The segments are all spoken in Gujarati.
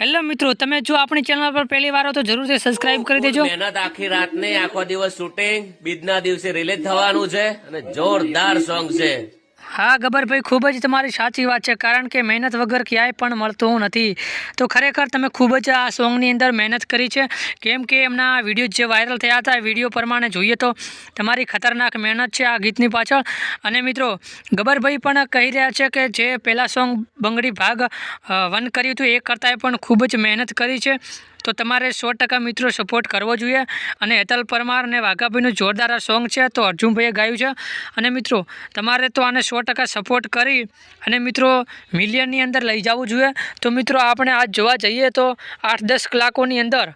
હેલો મિત્રો, તમે જો આપણી ચેનલ પર પહેલી વાર તો જરૂરથી સબસ્ક્રાઇબ કરી દેજો. મહેનત આખી રાત ને આખો દિવસ શૂટિંગ બીજના દિવસે રિલીઝ થવાનું છે, અને જોરદાર સોંગ છે. હા ગબરભાઈ ખૂબ જ તમારી સાચી વાત છે. કારણ કે મહેનત વગર ક્યાંય પણ મળતું નથી. તો ખરેખર તમે ખૂબ જ આ સોંગની અંદર મહેનત કરી છે. કેમ કે એમના વીડિયો જે વાયરલ થયા હતા વીડિયો પ્રમાણે જોઈએ તો તમારી ખતરનાક મહેનત છે આ ગીતની પાછળ. અને મિત્રો ગબરભાઈ પણ કહી રહ્યા છે કે જે પહેલાં સોંગ બંગડી ભાગ વન કર્યું હતું, એ કરતાંય પણ ખૂબ જ મહેનત કરી છે. તો તમારે સો ટકા મિત્રો સપોર્ટ કરવો જોઈએ. અને હેતલ પરમાર અને વાઘાભાઈનું જોરદાર આ સોંગ છે, તો અર્જુનભાઈએ ગાયું છે. અને મિત્રો, તમારે તો આને સો ટકા સપોર્ટ કરી અને મિત્રો મિલિયનની અંદર લઈ જવું જોઈએ. તો મિત્રો, આપણે આજ જોવા જઈએ તો આઠ દસ કલાકોની અંદર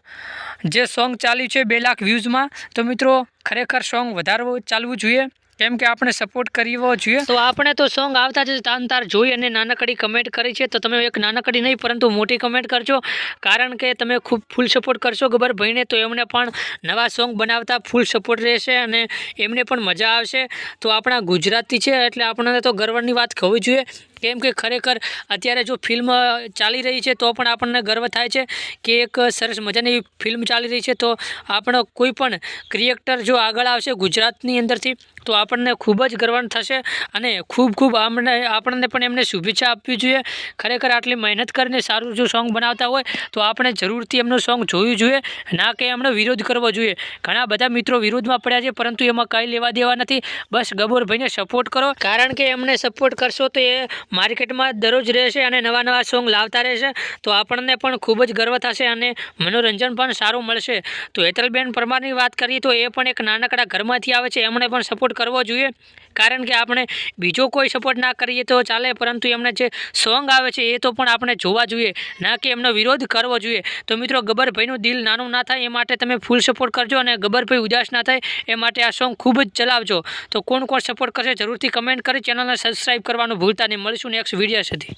જે સોંગ ચાલ્યું છે બે લાખ વ્યૂઝમાં તો મિત્રો ખરેખર સોંગ વધારવું, ચાલવું જોઈએ. કેમ કે આપણે સપોર્ટ કરવો જોઈએ. તો આપણે તો સોંગ આવતા જ તાન તાર જોઈ અને નાનકડી કમેન્ટ કરી છે. તો તમે એક નાનકડી નહીં, પરંતુ મોટી કમેન્ટ કરજો. કારણ કે તમે ખૂબ ફૂલ સપોર્ટ કરશો ગબર ભાઈને, તો એમને પણ નવા સોંગ બનાવતા ફૂલ સપોર્ટ રહેશે અને એમને પણ મજા આવશે. તો આપણા ગુજરાતી છે, એટલે આપણને તો ગર્વની વાત હોવી જોઈએ. કેમ કે ખરેખર અત્યારે જો ફિલ્મ ચાલી રહી છે, તો પણ આપણને ગર્વ થાય છે કે એક સરસ મજાની ફિલ્મ ચાલી રહી છે. તો આપણો કોઈ પણ ક્રિએક્ટર જો આગળ આવશે ગુજરાતની અંદરથી તો આપણને ખૂબ જ ગર્વ થશે અને ખૂબ ખૂબ આમને આપણને પણ એમને શુભેચ્છા આપવી જોઈએ. ખરેખર આટલી મહેનત કરીને સારું જો સોંગ બનાવતા હોય, તો આપણે જરૂરથી એમનું સોંગ જોવું જોઈએ. ના કે એમનો વિરોધ કરવો જોઈએ. ઘણા બધા મિત્રો વિરોધમાં પડ્યા છે, પરંતુ એમાં કંઈ લેવા દેવા નથી. બસ ગબોરભાઈને સપોર્ટ કરો. કારણ કે એમને સપોર્ટ કરશો તો એ માર્કેટમાં દરરોજ રહેશે અને નવા નવા સોંગ લાવતા રહેશે. તો આપણને પણ ખૂબ જ ગર્વ થશે અને મનોરંજન પણ સારું મળશે. તો હેતલબેન પરમારની વાત કરીએ તો એ પણ એક નાનકડા ઘરમાંથી આવે છે. એમણે પણ કરવો જોઈએ. કારણ કે આપણે બીજો કોઈ સપોર્ટ ના કરીએ તો ચાલે, પરંતુ એમને જે સોંગ આવે છે એ તો પણ આપણે જોવા જોઈએ, ના કે એમનો વિરોધ કરવો જોઈએ. તો મિત્રો, ગબ્બરભાઈનું દિલ નાનું ના થાય એ માટે તમે ફૂલ સપોર્ટ કરજો અને ગબ્બરભાઈ ઉદાસ ના થાય એ માટે આ સોંગ ખૂબ જ ચલાવજો. તો કોણ કોણ સપોર્ટ કરશે જરૂરથી કમેન્ટ કરી ચેનલને સબસ્ક્રાઈબ કરવાનું ભૂલતા નહીં. મળીશું નેક્સ્ટ વીડિયો સુધી